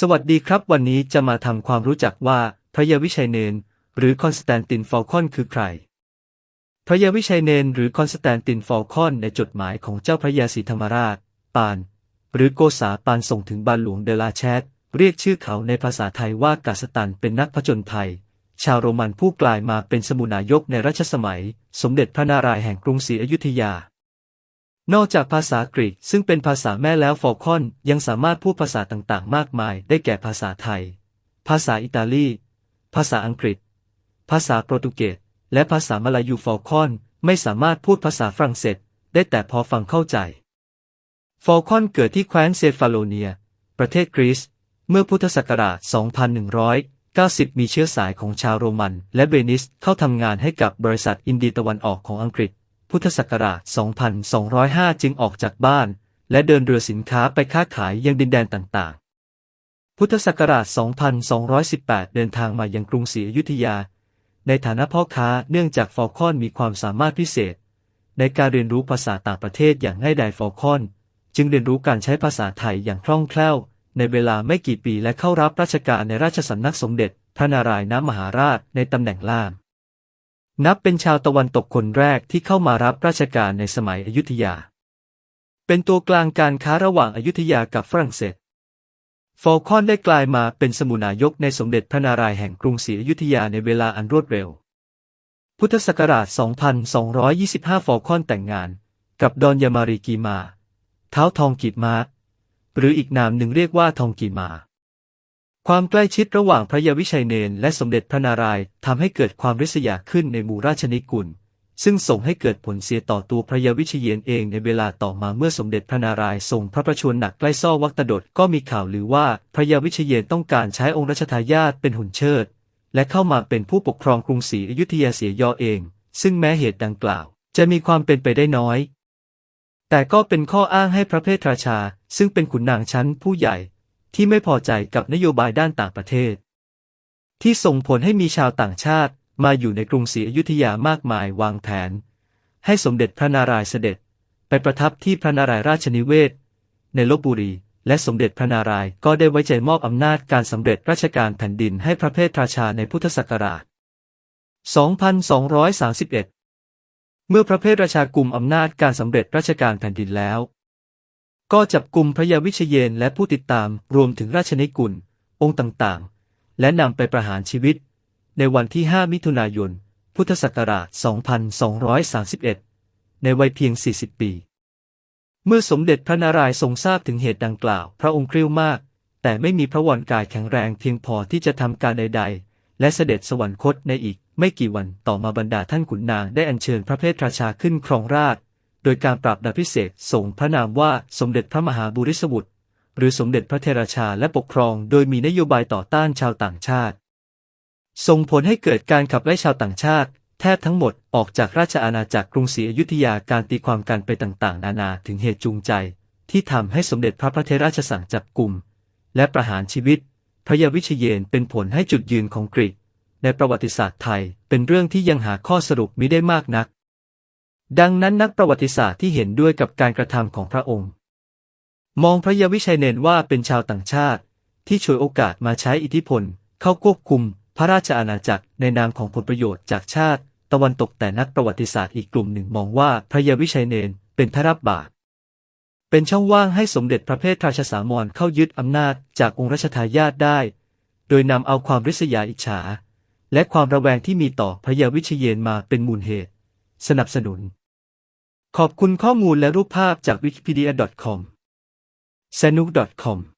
สวัสดีครับ วันนี้จะมาทำความรู้จักว่าพระยาวิชัยเนน หรือคอนสแตนตินฟอลคอนคือใคร พระยาวิชัยเนน หรือคอนสแตนตินฟอลคอนในจดหมายของเจ้าพระยาศรีธรรมราช ปาน หรือโกษาปานส่งถึงบานหลวงเดลาแชตเรียกชื่อเขาในภาษาไทยว่ากาสตันเป็นนักผจญภัย ชาวโรมันผู้กลายมาเป็นสมุนายกในรัชสมัย สมเด็จพระนารายณ์แห่งกรุงศรีอยุธยา นอกจากภาษากรีกซึ่งเป็นภาษาแม่แล้วฟอลคอนยังสามารถพูดภาษาต่างๆ มากมาย ได้แก่ภาษาไทย ภาษาอิตาลี ภาษาอังกฤษ ภาษาโปรตุเกส และภาษามลายูฟอลคอนไม่สามารถพูดภาษาฝรั่งเศส ได้แต่พอฟังเข้าใจ ฟอลคอนเกิดที่แคว้นเซฟาโลเนีย ประเทศกรีซ เมื่อพุทธศักราช 2190 มีเชื้อสายของชาวโรมัน และเวนิสเข้าทำงานให้กับบริษัทอินดีตะวันออกของอังกฤษ พุทธศักราช 2205 จึงออกจากบ้าน และเดินเรือสินค้าไปค้าขายยังดินแดนต่างๆ พุทธศักราช 2218 เดินทางมายังกรุงศรีอยุธยา ในฐานะพ่อค้าเนื่องจากฟอลคอนมีความสามารถพิเศษ ในการเรียนรู้ภาษาต่างประเทศอย่างง่ายดายฟอลคอน จึงเรียนรู้การใช้ภาษาไทยอย่างคล่องแคล่ว ในเวลาไม่กี่ปีและเข้ารับราชการในราชสำนักสมเด็จพระนารายณ์มหาราชในตำแหน่งล่าม นับเป็นชาวตะวันตกคนแรกที่เข้ามารับราชการในสมัยอยุธยา เป็นตัวกลางการค้าระหว่างอยุธยากับฝรั่งเศส ฟอลคอนได้กลายมาเป็นสมุนายกในสมเด็จพระนารายณ์แห่งกรุงศรีอยุธยาในเวลาอันรวดเร็ว พุทธศักราช 2225 ฟอลคอนแต่งงาน กับดอนยามารีกีมา เท้าทองกีบมา หรืออีกนามหนึ่งเรียกว่าทองกีมา ความใกล้ชิดระหว่างพระยาวิชัยเนนและสมเด็จพระนารายณ์ทำให้เกิดความริษยาขึ้นในหมู่ราชนิกุล ซึ่งส่งให้เกิดผลเสียต่อตัวพระยาวิเชยนเองในเวลาต่อมาเมื่อสมเด็จพระนารายณ์ทรงพระประชวรหนักใกล้ซ่อวัตดดก็มีข่าวลือว่าพระยาวิเชยนต้องการใช้องค์รัชทายาทเป็นหุ่นเชิด และเข้ามาเป็นผู้ปกครองกรุงศรีอยุธยาเสียยอเอง ซึ่งแม้เหตุดังกล่าว จะมีความเป็นไปได้น้อย แต่ก็เป็นข้ออ้างให้พระเพทราชา ซึ่งเป็นขุนนางชั้นผู้ใหญ่ ที่ไม่พอใจกับนโยบายด้านต่างประเทศ ที่ส่งผลให้มีชาวต่างชาติมาอยู่ในกรุงศรีอยุธยามากมายวางแผน ให้สมเด็จพระนารายณ์เสด็จไปประทับที่พระนารายณ์ราชนิเวศ ในลบบุรี และสมเด็จพระนารายณ์ก็ได้ไว้ใจมอบอำนาจการสำเร็จราชการแผ่นดินให้พระเพทราชาในพุทธศักราช 2231 เมื่อพระเพทราชากุมอำนาจการสำเร็จราชการแผ่นดินแล้ว ก็จับกลุ่มพระยาวิเชยนและผู้ติดตามรวมถึงราชนิกุล องค์ต่างๆ และนำไปประหารชีวิต ในวันที่ 5 มิถุนายน พุทธศักราช 2231 ในวัยเพียง 40 ปี เมื่อสมเด็จพระนารายณ์ทรงทราบถึงเหตุดังกล่าว พระองค์กริ้วมาก แต่ไม่มีพระวรกายแข็งแรงเพียงพอที่จะทำการใด ๆ และเสด็จสวรรคตในอีกไม่กี่วันต่อมาบรรดาท่านขุนนางได้อัญเชิญพระเพทราชาขึ้นครองราช โดยการปราบดาพิเศษส่งพระนามว่าสมเด็จพระมหาบุริสบุตรหรือสมเด็จพระเทราชาและปกครอง โดยมีนโยบายต่อต้านชาวต่างชาติ ส่งผลให้เกิดการขับไล่ชาวต่างชาติ แทบทั้งหมดออกจากราชอาณาจักรกรุงศรีอยุธยาการตีความกันไปต่างๆ นานาถึงเหตุจูงใจ ที่ทำให้สมเด็จพระพระเทราชสั่งจับกลุ่ม และประหารชีวิต พระยาวิเชยนเป็นผลให้จุดยืนของกรีกในประวัติศาสตร์ไทยเป็นเรื่องที่ยังหาข้อสรุปมิได้มากนัก ดังนั้นนักประวัติศาสตร์ที่เห็นด้วยกับการกระทำของพระองค์ มองพระยาวิชัยเนนว่าเป็นชาวต่างชาติ ที่ฉวยโอกาสมาใช้อิทธิพล เข้าควบคุมพระราชอาณาจักรในนามของผลประโยชน์จากชาติ ตะวันตกแต่นักประวัติศาสตร์อีกกลุ่มหนึ่งมองว่าพระยาวิชัยเนนเป็นพระรับบาปเป็นช่องว่างให้สมเด็จพระเพทราชสามรเข้ายึดอำนาจจากองค์รัชทายาทได้ โดยนำเอาความริษยาอิจฉา และความระแวงที่มีต่อพระยาวิเยนมาเป็นมูลเหตุ สนับสนุน ขอบคุณข้อมูลและรูปภาพจาก wikipedia.com สนุก .com